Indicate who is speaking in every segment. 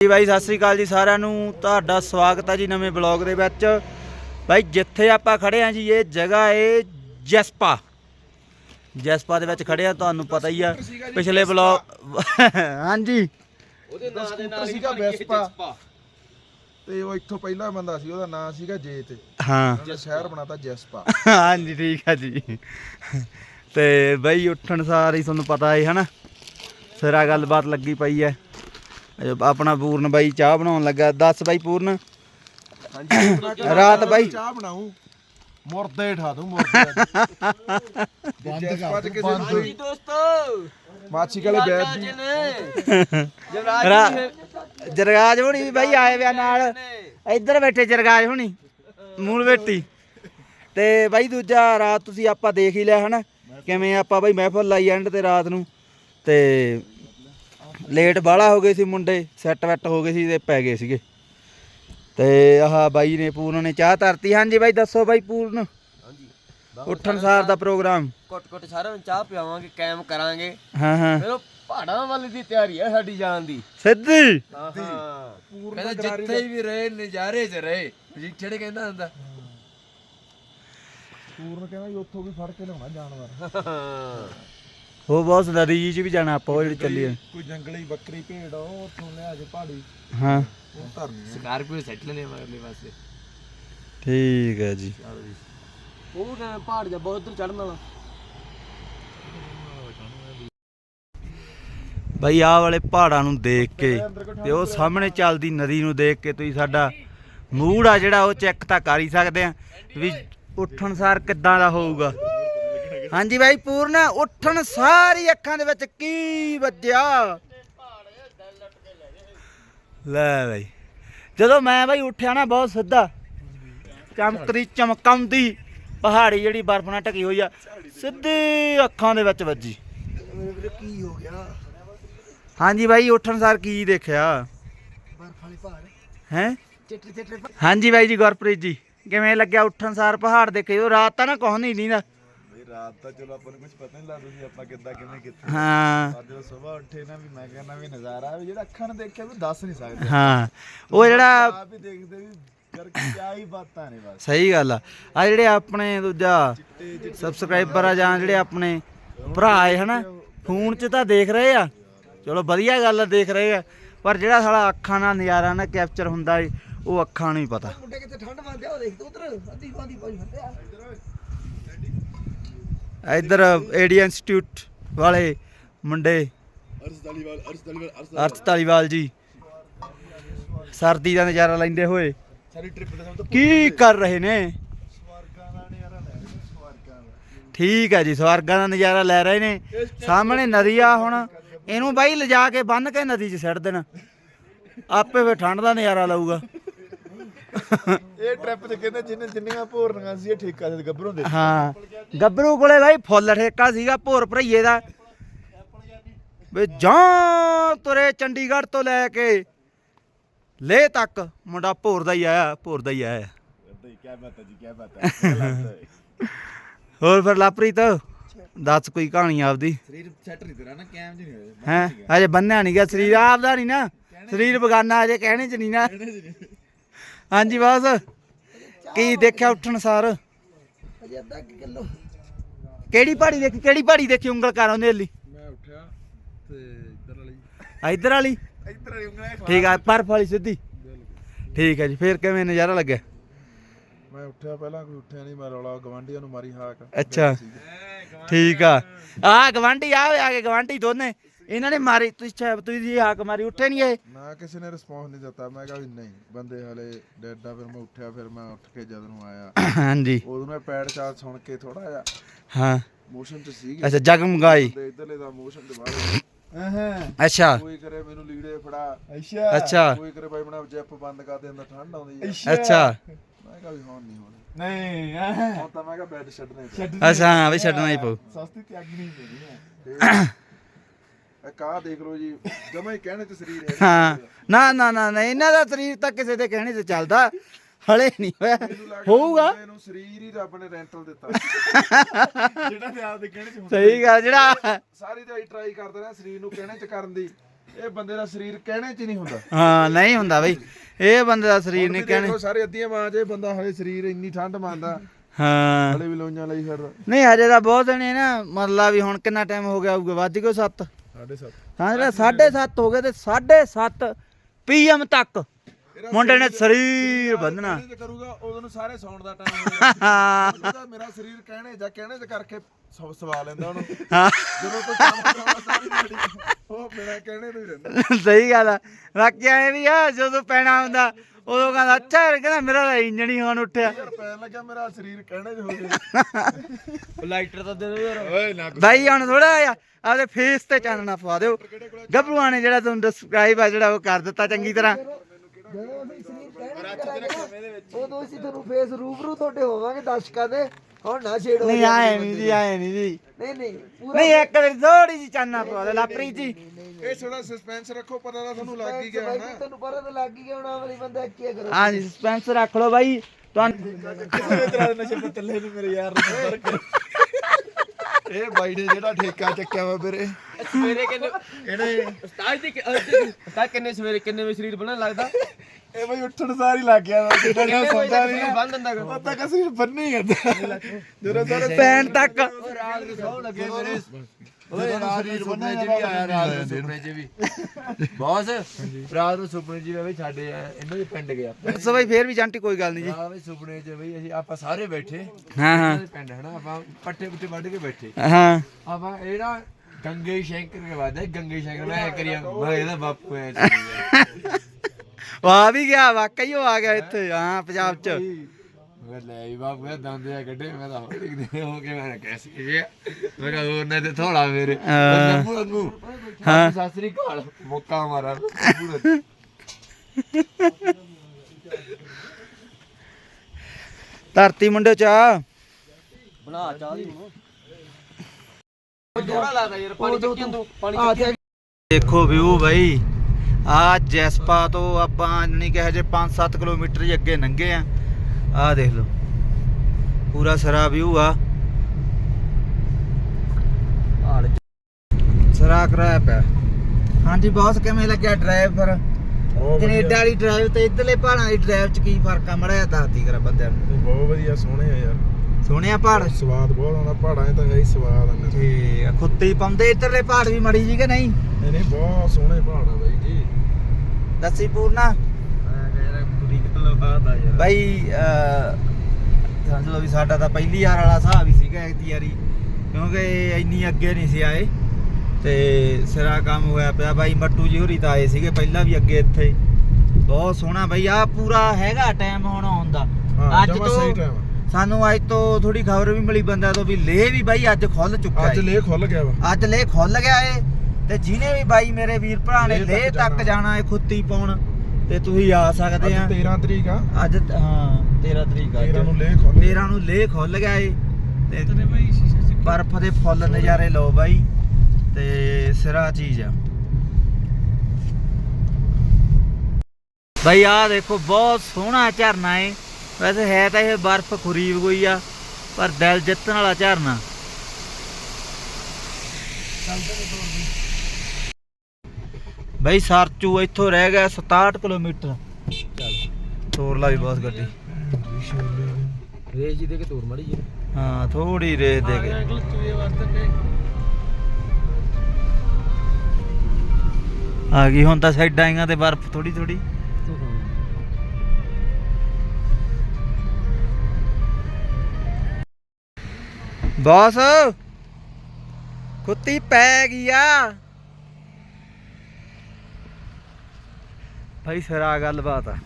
Speaker 1: ਜੀ ਬਾਈ ਸਤਿ ਸ੍ਰੀ ਅਕਾਲ ਜੀ ਸਾਰਿਆਂ ਨੂੰ। ਤੁਹਾਡਾ ਸਵਾਗਤ ਹੈ ਜੀ ਨਵੇਂ ਬਲੌਗ ਦੇ ਵਿੱਚ। ਬਾਈ ਜਿੱਥੇ ਆਪਾਂ ਖੜੇ ਆ ਜੀ ਇਹ ਜਗ੍ਹਾ ਏ ਜਸਪਾ। ਜਸਪਾ ਦੇ ਵਿੱਚ ਖੜੇ ਆ ਤੁਹਾਨੂੰ ਪਤਾ ਹੀ ਆ। ਪਿਛਲੇ ਬਲੌਗ ਹਾਂਜੀ।
Speaker 2: ਉਹਦੇ ਨਾਂ ਦੇ ਨਾਲ ਸੀਗਾ ਵੈਸਪਾ ਤੇ ਉਹ ਇੱਥੋਂ ਪਹਿਲਾ ਬੰਦਾ ਸੀ ਉਹਦਾ ਨਾਂ ਸੀਗਾ ਜੇ ਤੇ।
Speaker 1: ਹਾਂ।
Speaker 2: ਉਹਨੇ ਸ਼ਹਿਰ ਬਣਾਤਾ ਜੈਸਪਾ।
Speaker 1: ਹਾਂਜੀ ਠੀਕ ਆ ਜੀ। ਤੇ ਬਾਈ ਉੱਠਣ ਸਾਰ ਹੀ ਤੁਹਾਨੂੰ ਪਤਾ ਹੈ ਹਨਾ? ਸਿਰਾ ਗੱਲਬਾਤ ਲੱਗੀ ਪਈ ਹੈ। ਆਪਣਾ ਪੂਰਨ ਬਾਈ ਚਾਹ ਬਣਾਉਣ ਲੱਗਾ। ਦੱਸ ਬਾਈ ਪੂਰਨ। ਰਾਤ ਬਾਈ।
Speaker 2: ਚਾਹ ਬਣਾਉ ਮੁਰਦੇ ਠਾ ਦੂੰ। ਮੁਰਦੇ ਬੰਦ ਕਰ ਬੰਦ।
Speaker 3: ਦੋਸਤੋ
Speaker 2: ਮਾਛੀ ਕਾਲੇ ਬੈਠ
Speaker 1: ਰਾ- ਜਰਗਾਜ ਹੁਣੀ ਵੀ ਬਾਈ ਆਏ ਵਿਆ ਨਾਲ। ਇੱਧਰ ਬੈਠੇ ਜਰਗਾਜ ਹੁਣੀ। ਮੂਲ ਬੇਟੀ ਤੇ ਬਾਈ ਦੂਜਾ ਰਾਤ ਤੁਸੀਂ ਆਪਾਂ ਦੇਖ ਹੀ ਲਿਆ ਹਨਾ। ਕਿਵੇਂ ਆਪਾਂ ਬਾਈ ਮਹਿਫਲ ਲਾਈ ਐਂਡ ਤੇ ਰਾਤ ਨੂੰ। ਤੇ ਲੇਟ ਬਾਹਲਾ ਹੋ ਗਏ ਸੀ ਮੁੰਡੇ ਸੈੱਟ ਵੈੱਟ ਹੋ ਗਏ ਸੀ ਤੇ ਪੈ ਗਏ ਸੀਗੇ। ਤੇ ਆਹ ਬਾਈ ਨੇ ਪੂਰਨ ਨੇ ਚਾਹ ਧਰਤੀ। ਹਾਂਜੀ ਬਾਈ ਦੱਸੋ ਬਾਈ ਪੂਰਨ।
Speaker 3: ਹਾਂਜੀ।
Speaker 1: ਉੱਠਣ ਸਾਰ ਦਾ ਪ੍ਰੋਗਰਾਮ।
Speaker 3: ਕੁੱਟ ਕੁੱਟ ਸਾਰਿਆਂ ਨੂੰ ਚਾਹ ਪਿਆਵਾਂਗੇ ਕੈਮ ਕਰਾਂਗੇ।
Speaker 1: ਹਾਂ ਹਾਂ।
Speaker 3: ਫਿਰ ਉਹ ਪਹਾੜਾਂ ਵੱਲ ਦੀ ਤਿਆਰੀ ਹੈ ਸਾਡੀ ਜਾਣ ਦੀ।
Speaker 1: ਸਿੱਧੀ।
Speaker 3: ਹਾਂ
Speaker 4: ਕਹਿੰਦਾ ਜਿੱਥੇ ਵੀ ਰਹੇ ਨਜ਼ਾਰੇ 'ਚ ਰਹੇ। ਜਿਹੜੇ ਕਹਿੰਦਾ ਹੁੰਦਾ।
Speaker 2: ਪੂਰਨ ਕਹਿੰਦਾ ਉੱਥੋਂ ਵੀ ਫੜ ਕੇ ਲਿਆਉਣਾ ਜਾਨਵਰ।
Speaker 1: ਉਹ ਬਹੁਤ ਨਦੀ ਜੀ ਚ ਵੀ ਜਾਣਾ ਆਪਾਂ ਉਹ ਜਿਹੜੀ ਚੱਲੀ ਹੈ
Speaker 2: ਕੋਈ ਜੰਗਲੀ ਬੱਕਰੀ ਭੇਡ ਉਹ ਉੱਥੋਂ ਲਿਆ ਜੇ ਪਹਾੜੀ।
Speaker 1: ਹਾਂ।
Speaker 2: ਉਹ ਧਰਨੀ ਆ।
Speaker 4: ਸਕਾਰਪੀਓ ਸੈੱਟ ਲੈਣੇ ਮਗਰਲੇ ਪਾਸੇ।
Speaker 1: ਠੀਕ ਹੈ ਜੀ।
Speaker 3: ਉਹ ਕਹਿੰਦਾ ਪਹਾੜ ਜਾ ਬਹੁਤ ਦੂਰ ਚੜਨ ਵਾਲਾ।
Speaker 1: ਬਈ ਆਹ ਵਾਲੇ ਪਹਾੜਾਂ ਨੂੰ ਦੇਖ ਕੇ ਤੇ ਉਹ ਸਾਹਮਣੇ ਚੱਲਦੀ ਨਦੀ ਨੂੰ ਦੇਖ ਕੇ ਤੁਸੀਂ ਸਾਡਾ ਮੂਡ ਆ ਜਿਹੜਾ ਉਹ ਚੈੱਕ ਤਾਂ ਕਰ ਹੀ ਸਕਦੇ ਆ ਵੀ ਉੱਠਣ ਸਾਰ ਕਿੱਦਾਂ ਦਾ ਹੋਊਗਾ। ਹਾਂਜੀ ਬਾਈ ਪੂਰਨ ਉੱਠਣ ਸਾਰੀ ਅੱਖਾਂ ਦੇ ਵਿੱਚ ਕੀ ਵੱਜਿਆ? ਲੈ ਬਾਈ। ਜਦੋਂ ਮੈਂ ਬਾਈ ਉੱਠਿਆ ਨਾ ਬਹੁਤ ਸਿੱਧਾ ਚਮਕਦੀ ਚਮਕਾਉਂਦੀ ਪਹਾੜੀ ਜਿਹੜੀ ਬਰਫ਼ ਨਾਲ ਢਕੀ ਹੋਈ ਆ ਸਿੱਧੀ ਅੱਖਾਂ ਦੇ ਵਿੱਚ ਵੱਜੀ।
Speaker 2: ਕੀ ਹੋ ਗਿਆ
Speaker 1: ਹਾਂਜੀ ਬਾਈ ਉੱਠਣ ਸਾਰ ਕੀ ਦੇਖਿਆ?
Speaker 2: ਬਰਫ ਵਾਲੇ ਪਹਾੜ
Speaker 1: ਹੈ?
Speaker 2: ਚਿੱਟੇ ਚਿੱਟੇ
Speaker 1: ਹਾਂਜੀ ਬਾਈ ਜੀ ਗੁਰਪ੍ਰੀਤ ਜੀ ਕਿਵੇਂ ਲੱਗਿਆ ਉੱਠਣ ਸਾਰ ਪਹਾੜ ਦੇਖੇ? ਉਹ ਰਾਤ ਤਾਂ ਨਾ ਕੁਛ ਨਹੀਂ ਨੀਂਦਾ
Speaker 2: ਰਾਤ ਤਾਂ ਚਲੋ ਆਪਾਂ ਨੂੰ ਕੁਝ ਪਤਾ ਨਹੀਂ ਲੱਗਦਾ ਸੀ ਆਪਾਂ ਕਿੱਦਾਂ ਕਿਵੇਂ ਕਿੱਥੇ
Speaker 1: ਹਾਂ।
Speaker 2: ਅੱਜ ਜਦੋਂ ਸਵੇਰ ਉੱਠੇ ਨਾ ਵੀ ਮੈਂ ਕਹਿੰਦਾ ਵੀ ਨਜ਼ਾਰਾ ਵੀ ਜਿਹੜਾ ਅੱਖਾਂ ਨੇ ਦੇਖਿਆ ਵੀ ਦੱਸ ਨਹੀਂ ਸਕਦੇ।
Speaker 1: ਹਾਂ। ਉਹ ਜਿਹੜਾ
Speaker 2: ਆਪ ਹੀ ਦੇਖਦੇ ਵੀ ਕਰ ਕਿਆ ਹੀ ਬਾਤਾਂ ਨੇ ਬਸ।
Speaker 1: ਸਹੀ ਗੱਲ ਆ। ਆ ਜਿਹੜੇ ਆਪਣੇ ਦੂਜਾ ਸਬਸਕ੍ਰਾਈਬਰ ਆ ਜਾਂ ਜਿਹੜੇ ਆਪਣੇ ਭਰਾ ਆਏ ਹਨਾ ਫੋਨ 'ਚ ਤਾਂ ਦੇਖ ਰਹੇ ਆ। ਚਲੋ ਵਧੀਆ ਗੱਲ ਆ ਦੇਖ ਰਹੇ ਆ। ਪਰ ਜਿਹੜਾ ਸਾਲਾ ਅੱਖਾਂ ਨਾਲ ਨਜ਼ਾਰਾ ਨਾ ਕੈਪਚਰ ਹੁੰਦਾ ਏ ਉਹ ਅੱਖਾਂ ਨੂੰ ਹੀ ਪਤਾ।
Speaker 5: ਮੁੰਡੇ ਕਿਤੇ ਠੰਡ ਮੰਨਦੇ ਆ ਉਹ ਦੇਖ ਤੂੰ ਉਧਰ ਅੱਧੀ ਬਾਂਦੀ ਪਾਈ ਫਿਰਦੇ ਆ।
Speaker 1: ਇੱਧਰ ਏਡੀ ਇੰਸਟੀਚਿਊਟ ਵਾਲੇ ਮੁੰਡੇ। ਅਰਸ਼ ਧਾਲੀਵਾਲ ਜੀ। ਸਰਦੀ ਦਾ ਨਜ਼ਾਰਾ ਲੈਂਦੇ ਹੋਏ।
Speaker 2: ਸਾਰੀ ਟ੍ਰਿਪ ਦਾ ਸਭ ਤੋਂ
Speaker 1: ਕੀ ਕਰ ਰਹੇ ਨੇ
Speaker 2: ਸਵਰਗਾਂ ਦਾ ਨਜ਼ਾਰਾ ਲੈ ਰਹੇ ਨੇ? ਸਵਰਗਾਂ ਦਾ
Speaker 1: ਠੀਕ ਹੈ ਜੀ ਸਵਰਗਾਂ ਦਾ ਨਜ਼ਾਰਾ ਲੈ ਰਹੇ ਨੇ। ਸਾਹਮਣੇ ਨਦੀ ਆ ਹੁਣ। ਇਹਨੂੰ ਬਾਈ ਲਿਜਾ ਕੇ ਬੰਨ ਕੇ ਨਦੀ 'ਚ ਸਿੱਟ ਦੇਣਾ। ਆਪੇ ਫੇ ਠੰਡ ਦਾ ਨਜ਼ਾਰਾ ਲਊਗਾ।
Speaker 2: ਇਹ ਟ੍ਰਿਪ ਤੇ ਕਹਿੰਦੇ ਜਿੰਨੇ ਜਿੰਨੀਆਂ ਭੋਰਨੀਆਂ ਸੀ ਇਹ ਠੇਕਾ ਦੇ ਗੱਭਰੋਂ ਦੇ
Speaker 1: ਹਾਂ ਗੱਭਰੂ ਕੋਲੇ ਬਾਈ ਫੁੱਲ ਠੇਕਾ ਸੀਗਾ ਭੋਰ ਭਰਈਏ ਦਾ। ਵੇ ਜਾਂ ਤੁਰੇ ਚੰਡੀਗੜ੍ਹ ਤੋਂ ਲੈ ਕੇ ਲੇਹ ਤੱਕ ਮੁੰਡਾ ਭੋਰ ਦਾ ਹੀ ਆਇਆ ਭੋਰ ਦਾ ਹੀ ਆਇਆ।
Speaker 2: ਕੀ ਬਾਤ ਹੈ ਜੀ ਕੀ ਬਾਤ ਹੈ।
Speaker 1: ਹੋਰ ਫਿਰ ਲਾਪ੍ਰੀਤ ਦੱਸ ਕੋਈ ਕਹਾਣੀ ਆਪਦੀ?
Speaker 2: ਸਰੀਰ ਸੈੱਟ ਨਹੀਂ ਤੇਰਾ ਨਾ ਕੈਮ ਜੀ ਨਹੀਂ ਹੋਇਆ।
Speaker 1: ਹੈ? ਅਜੇ ਬੰਨਿਆ ਨਹੀਂ ਗਿਆ ਸਰੀਰ ਆਪਦਾ ਨਹੀਂ ਨਾ। ਸਰੀਰ ਬਗਾਨਾ ਅਜੇ ਕਹਿਣੇ ਚ ਨਹੀਂ ਨਾ। ਹਾਂਜੀ ਬਾਸ। ਕੀ ਦੇਖਿਆ ਉੱਠਣ ਸਾਰ?
Speaker 5: ਅਜੇ ਅੱਧਾ ਕੁ ਕਿਲੋ
Speaker 1: ਕਿਹੜੀ ਪਹਾੜੀ ਦੇਖੀ? ਕਿਹੜੀ ਪਹਾੜੀ ਦੇਖੀ ਉਂਗਲ ਕਰ ਉਹਨੇ ਲਈ
Speaker 2: ਮੈਂ ਉੱਠਿਆ ਤੇ ਇੱਧਰ ਵਾਲੀ।
Speaker 1: ਆ ਇੱਧਰ ਵਾਲੀ?
Speaker 2: ਇੱਧਰ ਵਾਲੀ ਉਂਗਲਾਂ ਖਵਾ
Speaker 1: ਠੀਕ ਆ ਬਰਫ ਵਾਲੀ ਸਿੱਧੀ। ਠੀਕ ਹੈ ਜੀ ਫੇਰ ਕਿਵੇਂ ਨਜ਼ਾਰਾ ਲੱਗਿਆ?
Speaker 2: ਮੈਂ ਉੱਠਿਆ ਪਹਿਲਾਂ ਕੋਈ ਉੱਠਿਆ ਨਹੀਂ ਮੈਂ ਰੌਲਾ ਗਵਾਂਢੀਆਂ ਨੂੰ ਮਾਰੀ ਹਾਕ।
Speaker 1: ਅੱਛਾ। ਠੀਕ ਆ। ਆ ਗਵਾਂਢੀ ਆ ਆ ਕੇ ਗਵਾਂਢੀ ਦੋਨੇ। ਇਹਨਾਂ ਨੇ ਮਾਰੀ ਤੁਸੀਂ ਛੇ- ਤੁਸੀਂ ਜੀ ਹਾਕ ਮਾਰੀ ਉੱਠੇ ਨਹੀਂ ਇਹ।
Speaker 2: ਨਾ ਕਿਸੇ ਨੇ ਰਿਸਪੌਂਸ ਨਹੀਂ ਦਿੱਤਾ ਮੈਂ ਕਿਹਾ ਵੀ ਨਹੀਂ ਬੰਦੇ ਹਲੇ ਡੈਡ ਆ ਫਿਰ ਮੈਂ ਉੱਠਿਆ ਫਿਰ ਮੈਂ ਉੱਠ ਕੇ ਜਦ ਨੂੰ ਆਇਆ।
Speaker 1: ਹਾਂਜੀ।
Speaker 2: ਉਦੋਂ ਮੈਂ ਪੈਡ ਚਾਲ ਸੁਣ ਕੇ ਥੋੜਾ ਜਿਹਾ
Speaker 1: ਹਾਂ।
Speaker 2: ਮੋਸ਼ਨ ਚ ਸੀਗੀ।
Speaker 1: ਅੱਛਾ ਜਗਮਗਾਈ
Speaker 2: ਤੇ ਇਧਰਲੇ ਦਾ ਮੋਸ਼ਨ ਤੇ ਬਾਹਰ ਹਾਂ
Speaker 1: ਅੱਛਾ।
Speaker 2: ਕੋਈ ਕਰੇ ਮੈਨੂੰ ਲੀੜੇ ਫੜਾ। ਅੱਛਾ।
Speaker 1: ਅੱਛਾ।
Speaker 2: ਕੋਈ ਕਰੇ ਬਾਈ ਬਣਾ ਜੈਪ ਬੰਦ ਕਰ ਦੇ ਅੰਦਰ ਠੰਡ ਆਉਂਦੀ ਹੈ
Speaker 1: ਅੱਛਾ।
Speaker 2: ਮੈਂ ਕਿਹਾ ਵੀ ਹੁਣ ਨਹੀਂ ਹੋਣੀ। ਨਹੀਂ ਹੁਣ ਤਾਂ ਮੈਂ ਕਿਹਾ ਬੈੱਡ ਛੱਡਣੇ ਛੱਡ
Speaker 1: ਅੱਛਾ ਹਾਂ ਵੀ ਛੱਡਣਾ ਹੀ ਪਊ।
Speaker 2: ਸਸਤੀ ਤਿਆਗੀ ਨਹੀਂ ਦੇਣੀ ਹੈ। ਇਹ ਕਾ ਦੇਖ ਲਓ ਜੀ ਜਮਾ ਹੀ ਕਹਿਣੇ ਤੇ ਸਰੀਰ ਹੈ।
Speaker 1: ਹਾਂ ਨਾ ਨਾ ਨਾ ਨਾ ਇਹਨਾਂ ਦਾ ਸਰੀਰ ਤਾਂ ਕਿਸੇ ਦੇ ਕਹਿਣੇ ਤੇ ਚੱਲਦਾ ਹਲੇ ਨਹੀਂ ਹੋਇਆ। ਹੋਊਗਾ।
Speaker 2: ਇਹਨੂੰ ਸਰੀਰ ਹੀ ਰੱਬ ਨੇ ਰੈਂਟਲ ਦਿੱਤਾ। ਜਿਹੜਾ ਤੇ ਆਪ ਦੇ ਕਹਿਣੇ ਚ ਹੁੰਦਾ।
Speaker 1: ਸਹੀ ਗੱਲ ਜਿਹੜਾ
Speaker 2: ਸਾਰੀ ਦਿਹਾੜੀ ਟਰਾਈ ਕਰਦਾ ਰਿਹਾ ਸਰੀਰ ਨੂੰ ਕਹਿਣੇ ਚ ਕਰਨ ਦੀ। ਇਹ ਬੰਦੇ ਦਾ ਸਰੀਰ ਕਹਿਣੇ ਚ ਨਹੀਂ ਹੁੰਦਾ।
Speaker 1: ਹਾਂ ਨਹੀਂ ਹੁੰਦਾ ਬਈ। ਇਹ ਬੰਦੇ ਦਾ ਸਰੀਰ ਨਹੀਂ ਕਹਿਣੇ।
Speaker 2: ਦੇਖੋ ਸਾਰੇ ਅੱਧੀਆਂ ਬਾਂਹ 'ਚ ਇਹ ਬੰਦਾ ਹਲੇ ਸਰੀਰ ਇੰਨੀ ਠੰਡ ਮੰਨਦਾ।
Speaker 1: ਹਾਂ।
Speaker 2: ਹਲੇ ਵੀ ਲੋਈਆਂ ਲਈ ਫਿਰਦਾ
Speaker 1: ਨਹੀਂ ਹਜੇ ਤਾਂ ਬਹੁਤ ਨੇ ਨਾ ਮਤਲਬ ਵੀ ਹੁਣ ਕਿੰਨਾ ਟਾਈਮ ਹੋ ਗਿਆ ਹੋਊਗਾ ਵੱਜ ਗਏ 7
Speaker 2: ਸਾਡੇ ਸੱਤ।
Speaker 1: ਹਾਂ ਜਿਹੜਾ 7:30 ਹੋ ਗਏ ਤੇ 7:30 ਪੀਐਮ ਤੱਕ। ਮੁੰਡੇ ਨੇ ਸਰੀਰ ਬੰਨਣਾ।
Speaker 2: ਜੇ ਕਰੂਗਾ ਉਦੋਂ ਨੂੰ ਸਾਰੇ ਸੌਣ ਦਾ ਟਾਈਮ ਹੋ। ਮੇਰਾ ਸਰੀਰ ਕਹਿਣੇ ਜਾਂ ਕਹਿਣੇ ਚ ਕਰਕੇ ਸਵਾ ਲੈਂਦਾ ਉਹਨੂੰ। ਜਦੋਂ ਕੋਈ ਕੰਮ ਕਰਾਉਣਾ ਸਾਰੀ ਦਿਹਾੜੀ ਉਹ ਬਿਨਾਂ ਕਹਿਣੇ ਤੋਂ ਹੀ ਰਹਿੰਦਾ।
Speaker 1: ਸਹੀ ਗੱਲ ਆ। ਬਾਕੀ ਐ ਵੀ ਆ ਜਦੋਂ ਪੈਣਾ ਹੁੰਦਾ ਉਦੋਂ ਕਹਿੰਦਾ ਅੱਛਾ ਯਾਰ ਕਹਿੰਦਾ ਮੇਰਾ ਤਾਂ ਇੰਜਣ ਹੀ ਹੁਣ ਉੱਠਿਆ।
Speaker 2: ਯਾਰ ਪੈਣ ਲੱਗਿਆ ਮੇਰਾ ਸਰੀਰ ਕਹਿਣੇ ਚ ਹੋ ਗਿਆ
Speaker 3: ਲਾਈਟਰ ਤਾਂ ਦੇ ਦਿਓ ਯਾਰ।
Speaker 2: ਓਏ ਨਾ
Speaker 1: ਬਾਈ ਹੁਣ ਥੋੜਾ ਆ ਆਪਦੇ ਫੇਸ ਤੇ ਚਾਨਣਾ ਪਵਾ ਦਿਓ। ਗੱਭਰੂਆਂ ਨੇ ਜਿਹੜਾ ਤੁਹਾਨੂੰ ਡਿਸਕ੍ਰਾਈਬ ਆ ਜਿਹੜਾ ਉਹ ਕਰ ਦਿੱਤਾ ਚੰਗੀ ਤਰ੍ਹਾਂ।
Speaker 5: ਜਦੋਂ ਅਸੀਂ ਸਰੀਰ ਕਹਿਣ ਕਰਾਂਗੇ ਉਦੋਂ ਅਸੀਂ ਤੁਹਾਨੂੰ ਫੇਸ ਰੂਬਰੂ ਤੁਹਾਡੇ ਹੋਵਾਂਗੇ ਦਰਸ਼ਕਾਂ ਦੇ। ਹੁਣ ਨਾ ਛੇੜੋ
Speaker 1: ਨਹੀਂ ਆਏ ਨਹੀਂ ਜੀ ਆਏ ਨਹੀਂ ਜੀ।
Speaker 5: ਨਹੀਂ ਨਹੀਂ ਪੂਰਾ
Speaker 1: ਨਹੀਂ ਇੱਕ ਵਾਰੀ ਥੋੜੀ ਜੀ ਚਾਨਣਾ ਪਵਾ ਦੇ ਲਾਪਰੀ ਜੀ।
Speaker 2: ਇਹ ਥੋੜਾ ਸਸਪੈਂਸ ਰੱਖੋ ਪਤਾ ਤਾਂ ਤੁਹਾਨੂੰ ਲੱਗ ਹੀ ਗਿਆ
Speaker 5: ਬਾਈ
Speaker 2: ਹੋਣਾ
Speaker 5: ਤੁਹਾਨੂੰ ਪਤਾ ਤਾਂ ਲੱਗ ਹੀ ਗਿਆ ਹੋਣਾ ਵਾਲੀ ਬੰਦਾ ਕੀ ਕਰੋ।
Speaker 1: ਹਾਂ ਜੀ ਸਸਪੈਂਸ ਰੱਖ ਲਓ ਬਾਈ। ਤੁਹਾਨੂੰ
Speaker 2: ਤੇਰਾ ਨਸ਼ੇ ਪੱਤਲੇ ਨੂੰ ਮੇਰੇ ਯਾਰ ਨੂੰ ਫ਼ਰਕ ਇਹ ਬਾਈ ਨੇ ਜਿਹੜਾ ਠੇਕਾ ਚੱਕਿਆ ਵਾ ਵੀਰੇ।
Speaker 3: ਸਵੇਰੇ ਕਿੰਨੇ
Speaker 2: ਇਹਨੇ
Speaker 3: ਉਸਤਾਦ ਦੀ ਉਸਤਾਦ ਕਿੰਨੇ ਸਵੇਰੇ ਕਿੰਨੇ ਸਰੀਰ ਬਣਨ ਲੱਗਦਾ?
Speaker 2: ਇਹ ਬਈ ਉੱਠਣ ਸਾਰ ਹੀ ਲੱਗ ਗਿਆ
Speaker 3: ਵਜੇ
Speaker 2: ਸੌਂਦਾ
Speaker 3: ਤੱਕ
Speaker 2: ਨਹੀਂ
Speaker 3: ਸਰੀਰ ਬੰਨ ਦਿੰਦਾ ਗਾ?
Speaker 2: ਪਤਾ ਕਾ ਸਿਰ ਬੰਨੇ ਹੀ ਕਰਦਾ ਜਦੋਂ ਸਾਰੇ
Speaker 1: ਪੈਣ ਤੱਕ।
Speaker 3: ਰਾਤ ਨੂੰ ਸੌਣ ਲੱਗੇ ਮੇਰੇ। ਓਏ ਰਾਤ ਨੂੰ ਸੁਪਨੇ 'ਚ ਵੀ ਆਇਆ ਰਾਤ ਨੂੰ ਸੁਪਨੇ 'ਚ ਵੀ। ਬੌਸ ਰਾਤ ਨੂੰ ਸੁਪਨੇ 'ਚ ਵੀ ਬਈ ਸਾਡੇ ਆ, ਇਹਨਾਂ ਦੇ ਪਿੰਡ ਗਿਆ
Speaker 1: ਸੋ ਬਾਈ ਫੇਰ ਵੀ ਜਾਂਟੀ ਕੋਈ ਗੱਲ ਨਹੀਂ ਜੀ।
Speaker 3: ਰਾਤ ਵਿੱਚ ਸੁਪਨੇ 'ਚ ਬਈ ਅਸੀਂ ਆਪਾਂ ਸਾਰੇ ਬੈਠੇ।
Speaker 1: ਹਾਂ ਹਾਂ।
Speaker 3: ਪਿੰਡ ਹਨਾ? ਆਪਾਂ ਪੱਟੇ ਪੁੱਟੇ ਵੱਢ ਕੇ ਬੈਠੇ।
Speaker 1: ਹਾਂ।
Speaker 3: ਆਪਾਂ ਇਹ ਨਾ ਗੰਗੇ ਸ਼ੰਕਰ ਕੇ ਵਾਦਾ ਗੰਗੇ ਸ਼ੰਕਰ ਮੈਂ ਐਂ ਕਰੀਆ ਮੈਂ ਇਹਦਾ ਬਾਪੂ ਐ
Speaker 1: ਵਾਹ ਵੀ ਗਿਆ ਵਾਕਈ ਉਹ ਆ ਗਿਆ ਇੱਥੇ। ਹਾਂ? ਪੰਜਾਬ ਚ।
Speaker 3: ਮੈਂ ਲੈ ਵੀ ਬਾਪੂ ਇਹ ਦੰਦ ਆ ਕੱਢੇ ਮੈਂ ਤਾਂ ਹੋਰ ਦੇਖਦੇ ਹੋ ਕੇ ਮੈਂ ਕੈਸੀ ਗਿਆ ਮੈਂ ਕਿਹਾ ਹੋਰ ਨਾ ਤੇ ਥੋੜਾ ਮੇਰੇ।
Speaker 1: ਹਾਂ।
Speaker 3: ਨੰਬੂ ਅੰਗੂ
Speaker 1: ਹਾਂ।
Speaker 3: ਸਾਸਰੀ ਕਾਲ ਮੌਕਾ ਮਾਰਾ ਪੂਰਾ
Speaker 1: ਧਰਤੀ ਮੁੰਡੇ ਚਾ
Speaker 3: ਬਣਾ ਚਾਹ ਦੀ ਥੋੜਾ ਲੱਗਦਾ ਯਾਰ ਪਾਣੀ ਚੱਕੀ ਤੂੰ ਪਾਣੀ
Speaker 5: ਆ ਤੇ
Speaker 1: ਦੇਖੋ ਵਿਊ ਬਾਈ। ਆ ਜੈਸਪਾ ਤੋਂ ਆਪਾਂ ਨਹੀਂ ਕਹੇ ਜੇ 5-7 ਕਿਲੋਮੀਟਰ ਹੀ ਅੱਗੇ ਲੰਘੇ ਆ। ਆ ਦੇਖ ਲਓ। ਪੂਰਾ ਸਰਾ ਵਿਊ ਆ। ਸਰਾ ਕਰਾਇਆ ਪਿਆ। ਹਾਂਜੀ ਬੌਸ ਕਿਵੇਂ ਲੱਗਿਆ ਡਰਾਈਵ ਫਿਰ ਕੈਨੇਡਾ ਵਾਲੀ ਡਰਾਈਵ ਤੇ ਇੱਧਰਲੇ ਪਹਾੜਾਂ ਦੀ ਡਰਾਈਵ ਚ ਕੀ ਫ਼ਰਕ ਆ? ਮੜਿਆ ਦੱਸਦੀ ਕਰਾ ਬੰਦਿਆਂ ਨੂੰ।
Speaker 2: ਬਹੁਤ ਵਧੀਆ ਸੋਹਣੇ ਆ ਯਾਰ।
Speaker 1: ਸੋਹਣਿਆ ਪਹਾੜ?
Speaker 2: ਸਵਾਦ ਬਹੁਤ ਆਉਂਦਾ। ਪਹਾੜਾਂ 'ਚ ਤਾਂ ਹੈ ਸਵਾਦ ਆਉਂਦਾ
Speaker 1: ਤੇ ਖੁੱਤੀ ਪਾਉਂਦੇ ਇੱਧਰਲੇ ਪਹਾੜ ਵੀ ਮੜੀ ਜੀ ਕਿ ਨਹੀਂ?
Speaker 2: ਨਹੀਂ ਨਹੀਂ ਬਹੁਤ ਸੋਹਣੇ ਪਹਾੜ ਆ ਬਾਈ ਜੀ।
Speaker 1: ਦੱਸੀ ਪੂਰਨਾ ਬਾਈ ਅਹ, ਸਮਝ ਲਓ ਵੀ ਸਾਡਾ ਤਾਂ ਪਹਿਲੀ ਵਾਰ ਵਾਲਾ ਹਿਸਾਬ ਹੀ ਸੀਗਾ ਇੱਕ ਯਾਰੀ। ਕਿਉਂਕਿ ਇੰਨੀ ਅੱਗੇ ਨਹੀਂ ਸੀ ਆਏ। ਤੇ ਸਿਰਾ ਕੰਮ ਹੋਇਆ ਪਿਆ। ਬਾਈ ਮੱਟੂ ਜੀ ਹੋਰੀ ਤਾਂ ਆਏ ਸੀਗੇ ਪਹਿਲਾਂ ਵੀ ਅੱਗੇ ਇੱਥੇ। ਬਹੁਤ ਸੋਹਣਾ ਬਾਈ ਆ ਪੂਰਾ ਹੈਗਾ ਟਾਈਮ ਹੁਣ ਆਉਣ ਦਾ। ਅੱਜ ਤੋਂ ਸਾਨੂੰ ਅੱਜ ਤੋਂ ਥੋੜੀ ਖਬਰ ਵੀ ਮਿਲੀ ਬੰਦਿਆਂ ਤੋਂ ਵੀ ਲੇਹ ਵੀ ਬਾਈ ਅੱਜ ਖੁੱਲ ਚੁੱਕਾ
Speaker 2: ਅੱਜ
Speaker 1: ਹੈ
Speaker 2: ਲੇ ਖੁੱਲ ਗਿਆ ਵਾ।
Speaker 1: ਅੱਜ ਲੇਹ ਖੁੱਲ ਗਿਆ ਏ। ਤੇ ਜਿਹਨੇ ਵੀ ਬਾਈ ਮੇਰੇ ਵੀਰ ਭਰਾ ਨੇ
Speaker 2: ਲੇਹ ਤੱਕ ਜਾਣਾ।
Speaker 1: ਏ ਖੁੱਤੀ ਪਾਉਣ ਤੇ ਤੁਸੀਂ ਆ ਸਕਦੇ ਆ।
Speaker 2: ਅੱਜ 13 ਤਰੀਕ ਆ।
Speaker 1: ਅੱਜ ਹਾਂ 13 ਤਰੀਕ ਆ
Speaker 2: 13 ਨੂੰ ਲੇ ਖੁੱਲ
Speaker 1: 13 ਨੂੰ ਲੇਹ ਖੁੱਲ ਗਿਆ ਏ। ਤੇ ਬਰਫ਼ ਦੇ ਫੁੱਲ ਨਜ਼ਾਰੇ ਲਓ ਬਾਈ। ਤੇ ਸਿਰਾ ਚੀਜ਼ ਆ। ਬਾਈ ਆ ਦੇਖੋ ਬਹੁਤ ਸੋਹਣਾ ਝਰਨਾ ਏ। ਵੈਸੇ ਹੈ ਤਾਂ ਇਹ ਬਰਫ਼ ਖੁਰੀਬ ਗਈ ਆ ਪਰ ਦਿਲ ਜਿੱਤਣ ਵਾਲਾ ਝਰਨਾ। ਬਾਈ ਸਰਚੂ ਇੱਥੋਂ ਰਹਿ ਗਿਆ 67 ਕਿਲੋਮੀਟਰ। ਚੱਲ ਤੋਰ ਲਾ ਵੀ ਬਹੁਤ ਗੱਡੀ।
Speaker 3: ਰੇਜ ਜੀ ਦੇ ਕੇ ਤੋਰ ਮੜੀ ਜੀ
Speaker 1: ਹਾਂ ਥੋੜੀ ਰੇਸ ਦੇ ਕੇ। ਆ ਗਈ ਹੁਣ ਤਾਂ ਸਾਈਡਾਂ ਆਈਆਂ ਤੇ ਬਰਫ਼ ਥੋੜੀ ਥੋੜੀ ਬਾਸ। ਕੁੱਤੀ ਪੈ ਗਈ ਆ। ਭਾਈ ਸਿਰਾ ਗੱਲਬਾਤ ਆ।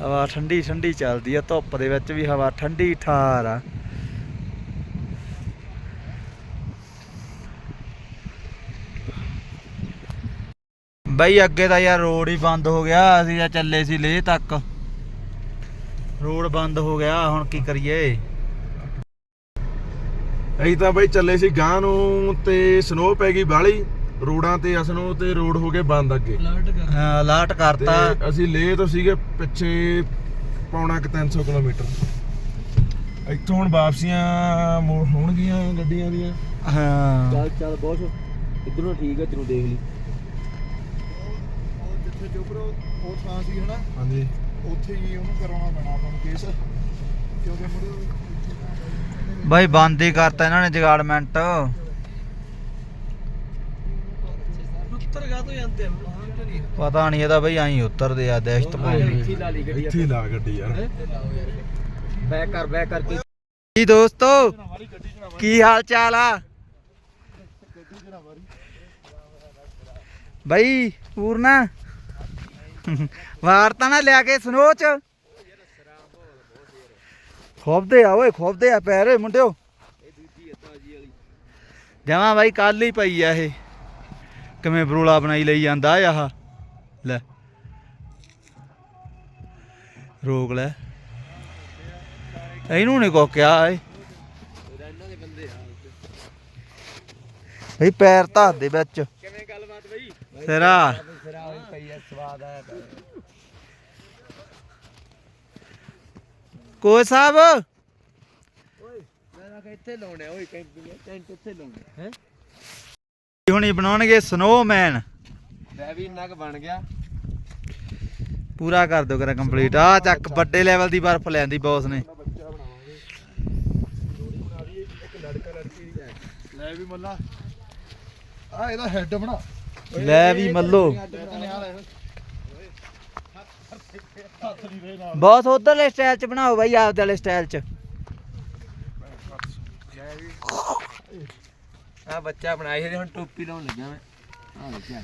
Speaker 1: ਹਵਾ ਠੰਡੀ ਠੰਡੀ ਚੱਲਦੀ ਆ, ਧੁੱਪ ਦੇ ਵਿੱਚ ਵੀ ਹਵਾ ਠੰਡੀ ਠਾਰ ਆ। ਬਈ ਅੱਗੇ ਤਾਂ ਯਾਰ ਰੋਡ ਹੀ ਬੰਦ ਹੋ ਗਿਆ, ਅਸੀਂ ਤਾਂ ਚੱਲੇ ਸੀ ਲੇਹ ਤੱਕ। ਰੋਡ ਬੰਦ ਹੋ ਗਿਆ ਹੁਣ ਕੀ ਕਰੀਏ?
Speaker 2: ਅਸੀਂ ਤਾਂ ਬਾਈ ਚੱਲੇ ਸੀ ਗਾਂ ਨੂੰ ਤੇ ਸਨੋ ਪੈ ਗਈ ਬਾਲੀ ਰੋਡਾਂ ਤੇ ਅਸਨੋ ਤੇ ਰੋਡ ਹੋ ਗਏ ਬੰਦ ਅੱਗੇ।
Speaker 1: ਹਾਂ, ਅਲਰਟ ਕਰਤਾ।
Speaker 2: ਅਸੀਂ ਲੇ ਤੋਂ ਸੀਗੇ ਪਿੱਛੇ ਪੌਣਾ ਕਿ 300 ਕਿਲੋਮੀਟਰ। ਇੱਥੋਂ ਹੁਣ ਵਾਪਸੀਆਂ ਮੋ- ਹੋਣਗੀਆਂ ਗੱਡੀਆਂ ਦੀਆਂ।
Speaker 1: ਹਾਂ।
Speaker 3: ਚੱਲ ਚੱਲ ਬਹੁਤ ਇਧਰੋਂ ਠੀਕ ਹੈ ਤੈਨੂੰ ਦੇਖ ਲਈ।
Speaker 6: ਜਿੱਥੇ ਚੋਪਰੋ ਉਹ ਥਾਂ ਸੀ ਹਨਾ
Speaker 2: ਹਾਂਜੀ।
Speaker 6: ਉੱਥੇ ਹੀ ਉਹਨੂੰ ਕਰਾਉਣਾ ਪੈਣਾ ਆਪਾਂ ਨੂੰ ਕੇਸ ਕਿਉਂਕਿ ਮੁੜੇ
Speaker 1: ਬਾਈ ਬੰਦ ਹੀ ਕਰਤਾ ਇਹਨਾਂ ਨੇ ਜਗਾੜਮੈਂਟ
Speaker 5: ਉੱਤਰ ਗਾ ਤੋਂ ਜਾਂਦੇ
Speaker 1: ਪਤਾ ਨਹੀਂ ਇਹਦਾ ਬਈ ਐਂ ਉਤਰਦੇ ਆ ਦਹਿਸ਼ਤ ਪਾਉਂਦੇ
Speaker 2: ਇੱਥੇ ਹੀ ਲਾ ਗੱਡੀ ਯਾਰ।
Speaker 3: ਬੈਕ ਕਰ ਬੈਕ ਕਰਕੇ
Speaker 1: ਜੀ ਦੋਸਤੋ ਕੀ ਹਾਲ ਚਾਲ ਆ? ਬਈ ਪੂਰਨਾ। ਵਾਰ ਤਾਂ ਨਾ ਲਿਆ ਕੇ ਸਨੋ ਚ ਖੋਬਦੇ ਆ ਓਏ ਖੋਬਦੇ ਆ ਪੈਰ ਓਏ ਮੁੰਡਿਓ। ਜਮਾ ਬਾਈ ਕੱਲ ਹੀ ਪਈ ਆ ਇਹ। ਕਿਵੇਂ ਬਰੋਲਾ ਬਣਾਈ ਲਈ ਜਾਂਦਾ ਆ ਆਹ। ਲੈ। ਰੋਕ ਲੈ। ਇਹਨੂੰ ਨਹੀਂ ਕੋ ਕਿਹਾ ਏ ਬਈ ਪੈਰ ਧਰ ਦੇ ਵਿੱਚ।
Speaker 3: ਕਿਵੇਂ ਗੱਲਬਾਤ ਬਈ? ਸਿਰਾ। ਸਵਾਦ ਆਇਆ
Speaker 1: ਕੋਈ ਸਾਹਿਬ?
Speaker 3: ਮੈਂ ਕਿਹਾ ਇੱਥੇ ਲਾਉਣੇ ਓਏ ਕੈਂਪਿੰਗ ਟੈਂਟ ਇੱਥੇ ਲਾਉਣੇ ਹੈ।
Speaker 1: ਹੁਣੀ ਬਣਾਉਣਗੇ? ਸਨੋਮੈਨ
Speaker 3: ਮੈਂ ਵੀ ਇੰਨਾ ਕੁ ਬਣ ਗਿਆ।
Speaker 1: ਪੂਰਾ ਕਰ ਦਿਓ ਕਰਾ ਕੰਪਲੀਟ ਆ ਚੱਕ ਵੱਡੇ ਲੈਵਲ ਦੀ ਬਰਫ਼ ਲੈਂਦੀ ਬੌਸ ਨੇ।
Speaker 6: ਲੈ ਵੀ ਮੱਲਾ। ਆ ਇਹਦਾ ਹੈੱਡ ਬਣਾ।
Speaker 1: ਲੈ ਵੀ ਮੱਲੋ।
Speaker 6: ਤੈਨੂੰ ਆ ਲੈ ਹੱਥ ਨਾਲ।
Speaker 1: ਬੌਸ ਉਧਰਲੇ ਸਟਾਈਲ ਚ ਬਣਾਓ ਬਾਈ ਆਪਦੇ ਵਾਲੇ ਸਟਾਈਲ ਚ।
Speaker 3: ਆ ਬੱਚਾ ਬਣਾਈ ਸੀ ਹੁਣ ਟੋਪੀ ਲਾਉਣ ਲੱਗਾ ਮੈਂ। ਆ ਬੱਚਾ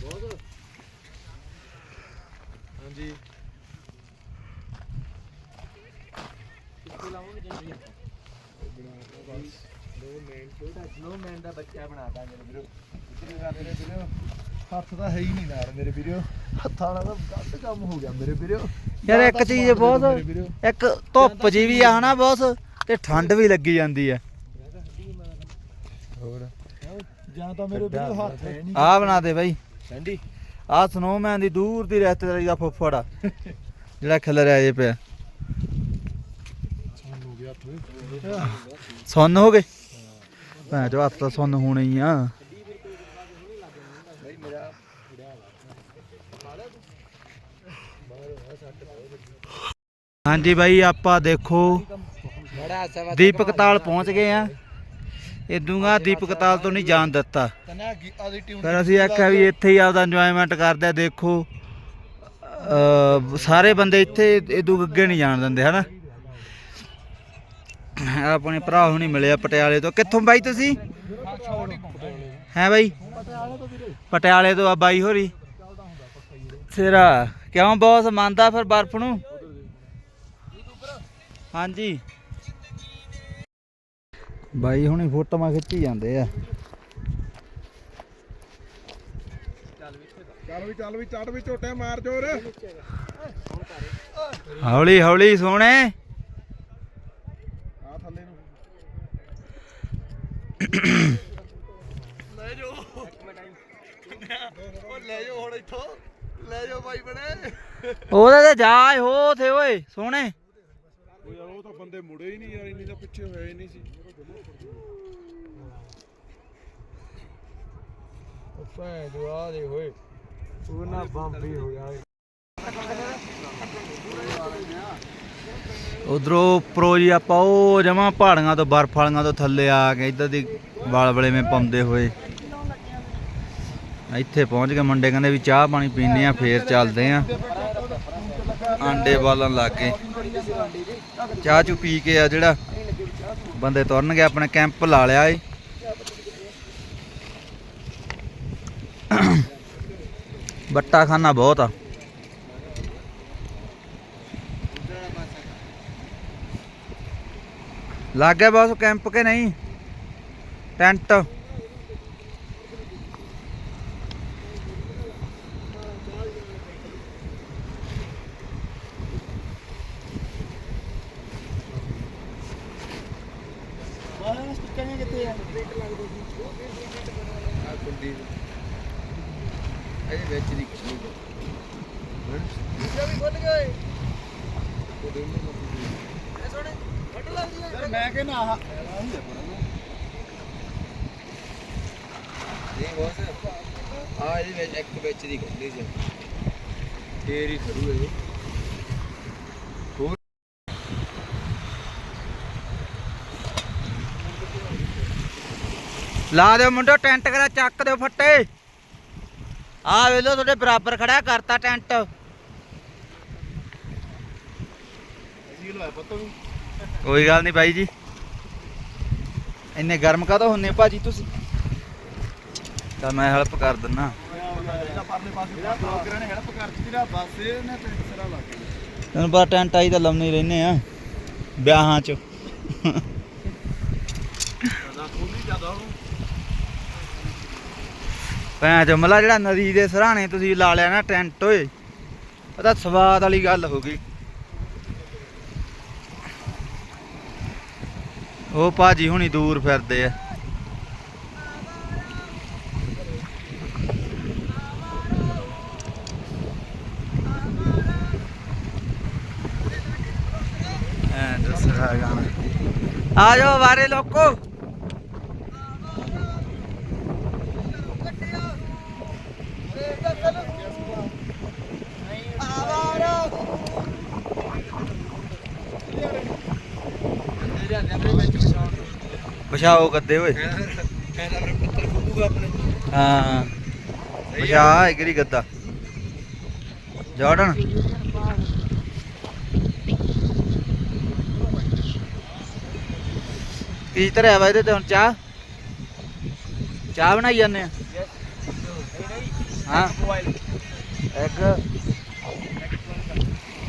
Speaker 2: ਹਾਂਜੀ।
Speaker 3: ਸਨੋਮੈਨ ਦਾ ਬੱਚਾ ਬਣਾਤਾ ਮੇਰੇ ਵੀਰੋ
Speaker 6: ਮੇਰੇ ਵੀਰੋ। ਹੱਥ ਤਾਂ ਹੈ ਹੀ ਨਹੀਂ ਨਾਲ ਮੇਰੇ ਵੀਰੋ ਹੱਥਾਂ ਨਾਲ ਤਾਂ ਗਲਤ ਕੰਮ ਹੋ ਗਿਆ ਮੇਰੇ ਵੀਰੋ
Speaker 1: ਯਾਰ ਇੱਕ ਚੀਜ਼ ਬਹੁਤ ਇੱਕ ਧੁੱਪ ਜੀ ਵੀ ਆ ਹਨਾ ਬੌਸ ਤੇ ਠੰਡ ਵੀ ਲੱਗੀ ਜਾਂਦੀ ਆ।
Speaker 6: ਜਾਂ ਤਾਂ ਮੇਰੇ ਵੀਰੋ ਹੱਥ ਹੈ ਨਹੀਂ।
Speaker 1: ਆ ਬਣਾ ਦੇ ਬਾਈ।
Speaker 3: ਠੰਡੀ।
Speaker 1: ਆ ਸਨੋਮੈਨ ਦੀ ਦੂਰ ਦੀ ਰਿਸ਼ਤੇਦਾਰੀ ਦਾ ਫੁੱਫੜ ਆ। ਜਿਹੜਾ ਖਿਲਰਿਆ ਜੇ ਪਿਆ।
Speaker 6: ਹੋ
Speaker 1: ਸੁੰਨ ਹੋ ਗਏ? ਭੈਣ ਚੋ ਹੱਥ ਤਾਂ ਸੁੰਨ ਹੋਣੇ ਹੀ ਆ। ਹਾਂਜੀ ਬਾਈ, ਆਪਾਂ ਦੇਖੋ ਦੀਪਕਤਾਲ ਪਹੁੰਚ ਗਏ ਆ। ਇਦੂਗਾ ਦੀਪਕ ਤਾਲ ਤੋਂ ਨਹੀਂ ਜਾਣ ਦਿੱਤਾ। ਫਿਰ ਅਸੀਂ ਆਖਿਆ ਵੀ ਇੱਥੇ ਹੀ ਆਪਦਾ ਇੰਜੋਇਮੈਂਟ ਕਰਦੇ ਆ, ਦੇਖੋ। ਸਾਰੇ ਬੰਦੇ ਇੱਥੇ ਇਦੂ ਅੱਗੇ ਨਹੀਂ ਜਾਣ ਦਿੰਦੇ, ਹਨਾ? ਆਪਣੇ ਭਰਾ ਹੁਣੀ ਮਿਲਿਆ ਪਟਿਆਲੇ ਤੋਂ। ਕਿੱਥੋਂ ਬਾਈ ਤੁਸੀਂ? ਹੈ ਬਾਈ? ਪਟਿਆਲੇ ਤੋਂ ਆ ਬਾਈ ਹੋਰੀ। ਸਿਰਾ ਕਿਉਂ ਬੌਸ ਮੰਨਦਾ ਫਿਰ ਬਰਫ ਨੂੰ? ਹਾਂਜੀ। ਬਾਈ ਹੁਣੀ ਫੋਟੋਆਂ ਖਿੱਚੀ ਜਾਂਦੇ ਆ।
Speaker 2: ਚੱਲ ਵੀ ਚੱਲ ਵੀ ਚੜ ਵੀ ਝੋਟੇ ਮਾਰ ਜੋਰ।
Speaker 1: ਹੌਲੀ ਹੌਲੀ ਸੋਹਣੇ।
Speaker 2: ਆ ਥੱਲੇ ਨੂੰ।
Speaker 6: ਉਹ ਲੈ ਜਾਓ ਹੁਣ ਇੱਥੋਂ। ਲੈ ਜਾਓ ਬਾਈ ਬਣੇ।
Speaker 1: ਉਹਦੇ ਤੇ ਜਾ ਹੋ ਥੇ ਓਏ ਸੋਹਣੇ।
Speaker 2: ਉਹ ਤਾਂ ਬੰਦੇ ਮੁੜੇ ਹੀ ਨਹੀਂ ਯਾਰ ਇੰਨੀ ਤਾਂ ਪਿੱਛੇ ਹੋਏ ਹੀ ਨਹੀਂ ਸੀ।
Speaker 3: ਭੈਣ ਜੋ ਆ ਦੇ ਹੋਏ ਉਹਨਾਂ ਬੰਬ ਹੀ ਗਿਆ
Speaker 1: ਉਧਰੋਂ ਉੱਪਰੋਂ ਜੀ ਆਪਾਂ ਉਹ ਜਮਾ ਪਹਾੜੀਆਂ ਤੋਂ ਬਰਫ ਵਾਲੀਆਂ ਤੋਂ ਥੱਲੇ ਆ ਕੇ ਇੱਧਰ ਦੀ ਵਾਲ ਵਲੇ ਮੇ ਪਾਉਂਦੇ ਹੋਏ। ਇੱਥੇ ਪਹੁੰਚ ਗਏ ਮੁੰਡੇ ਕਹਿੰਦੇ ਵੀ ਚਾਹ ਪਾਣੀ ਪੀਨੇ ਆ ਫੇਰ ਚੱਲਦੇ ਆ ਆਂਡੇ ਬਾਲਣ ਲੱਗ ਗਏ। ਚਾਹ ਚੂ ਪੀ ਕੇ ਆ ਜਿਹੜਾ। ਬੰਦੇ ਤੁਰਨਗੇ ਆਪਣੇ ਕੈਂਪ ਲਾ ਲਿਆ ਏ। ਬੱਟਾ ਖਾਨਾ ਬਹੁਤ ਆ। ਲੱਗ ਗਿਆ ਬਸ ਕੈਂਪ ਕੇ ਨਹੀਂ? ਟੈਂਟ
Speaker 6: ਬਾਹਰ ਸਟਿੱਕਾਂ ਕਿੱਥੇ ਆ
Speaker 3: ਆ ਕੁੰਡੀ ਇਹਦੇ ਵਿੱਚ ਦੀ ਕੁੰਡੀ
Speaker 6: ਦੂਜਾ ਵੀ ਖੁੱਲ ਗਏ ਮੈਂ ਕਹਿੰਦਾ ਆਹ
Speaker 3: ਨਹੀਂ ਬੋਸ ਆ ਇਹਦੇ ਵਿੱਚ ਇੱਕ ਵਿੱਚ ਦੀ ਕੱਢੀ ਸੀ। ਫੇਰ ਹੀ ਖੜੂ ਇਹ।
Speaker 1: ਲਾ ਦਿਓ ਮੁੰਡੋ, ਟੈਂਟ ਕਰਾ, ਚੱਕ ਦਿਓ ਫੱਟੇ। ਆ ਵੇਲੋ ਤੁਹਾਡੇ ਬਰਾਬਰ ਖੜਾ ਕਰਤਾ ਟੈਂਟ। ਕੋਈ ਗੱਲ ਨਹੀਂ ਬਾਈ ਜੀ। ਇੰਨੇ ਗਰਮ ਕਾਹਦਾ ਹੁੰਨੇ ਭਾਜੀ ਤੁਸੀਂ? ਤਾਂ ਮੈਂ ਹੈਲਪ ਕਰ ਦਿੰਨਾ। ਤੈਨੂੰ ਪਤਾ ਟੈਂਟ ਆਈ ਤਾਂ ਲਾਉਂਦੇ ਹੀ ਰਹਿੰਦੇ ਆ, ਵਿਆਹਾਂ 'ਚ। ਭੈਣ ਜਮਲਾ ਜਿਹੜਾ ਨਦੀ ਦੇ ਸਰਾਣੇ ਤੁਸੀਂ ਲਾ ਲਿਆ ਨਾ ਟੈਂਟ, ਓਏ। ਉਹ ਸਵਾਦ ਵਾਲੀ ਗੱਲ ਹੋ ਗਈ। ਉਹ ਭਾਜੀ ਹੁਣੀ ਦੂਰ ਫਿਰਦੇ ਆ। ਐਂ ਦੂਸਰਾ ਆ ਜਾਓ ਵਾਰੇ ਲੋਕੋ। ਪਛਾਓ ਗੱਦੇ ਓਏ। ਹਾਂ ਪਛਾ ਇਗਰੀ ਗੱਦਾ। ਜਾਰਡਨ। ਕੀ ਧਰਿਆ ਵਾ ਇਹਦੇ ਤੇ ਹੁਣ ਚਾਹ? ਚਾਹ ਬਣਾਈ ਜਾਂਦੇ ਆ? ਹਾਂ। ਐਗ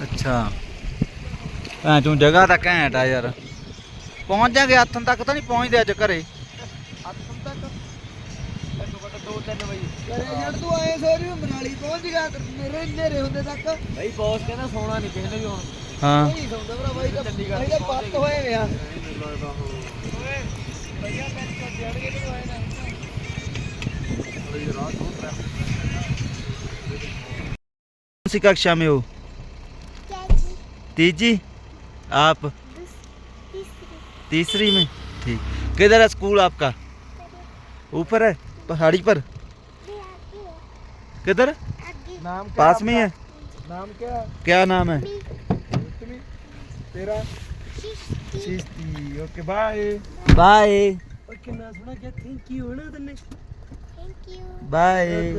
Speaker 1: ਅੱਛਾ। ਭੈਣ ਚੋਂ ਜਗ੍ਹਾ ਤਾਂ ਘੈਂਟ ਆ ਯਾਰ। ਪਹੁੰਚ ਜਾਗੇ ਹੱਥਨ ਤੱਕ ਤਾਂ ਨਹੀਂ ਪਹੁੰਚਦੇ ਅੱਜ ਘਰੇ।
Speaker 5: ਕਰੇ ਜਦ ਤੂੰ ਆਏ ਸੋਰੀ ਮਨਾਲੀ ਪਹੁੰਚ ਗਿਆ ਮੇਰੇ ਨੇਰੇ ਹੁੰਦੇ ਤੱਕ।
Speaker 3: ਭਾਈ ਬੌਸ ਕਹਿੰਦਾ ਸੌਣਾ ਨਹੀਂ ਕਿਸੇ ਨੇ ਵੀ ਹੁਣ
Speaker 1: ਹਾਂ।
Speaker 5: ਨਹੀਂ ਸੌਂਦਾ ਭਰਾ ਬਾਈ ਤਾਂ ਬਾਈ ਤਾਂ ਪੱਤ ਹੋਏ ਆ।
Speaker 1: कौन सी कक्षा में हो? तीजी। आप? तीसरी में। ठीक। किधर है स्कूल आपका? ऊपर है? पहाड़ी पर? किधर? पास में है।
Speaker 6: नाम क्या?
Speaker 1: क्या नाम है?
Speaker 6: तेरा? ਛੇਤੀ ਓਕੇ ਬਾਏ
Speaker 1: ਬਾਏ
Speaker 5: ਓਏ ਕਿੰਨਾ ਸੋਹਣਾ ਕਿਹਾ ਥੈਂਕ ਯੂ ਹਣਾ ਤੈਨੇ?
Speaker 1: Thank you bye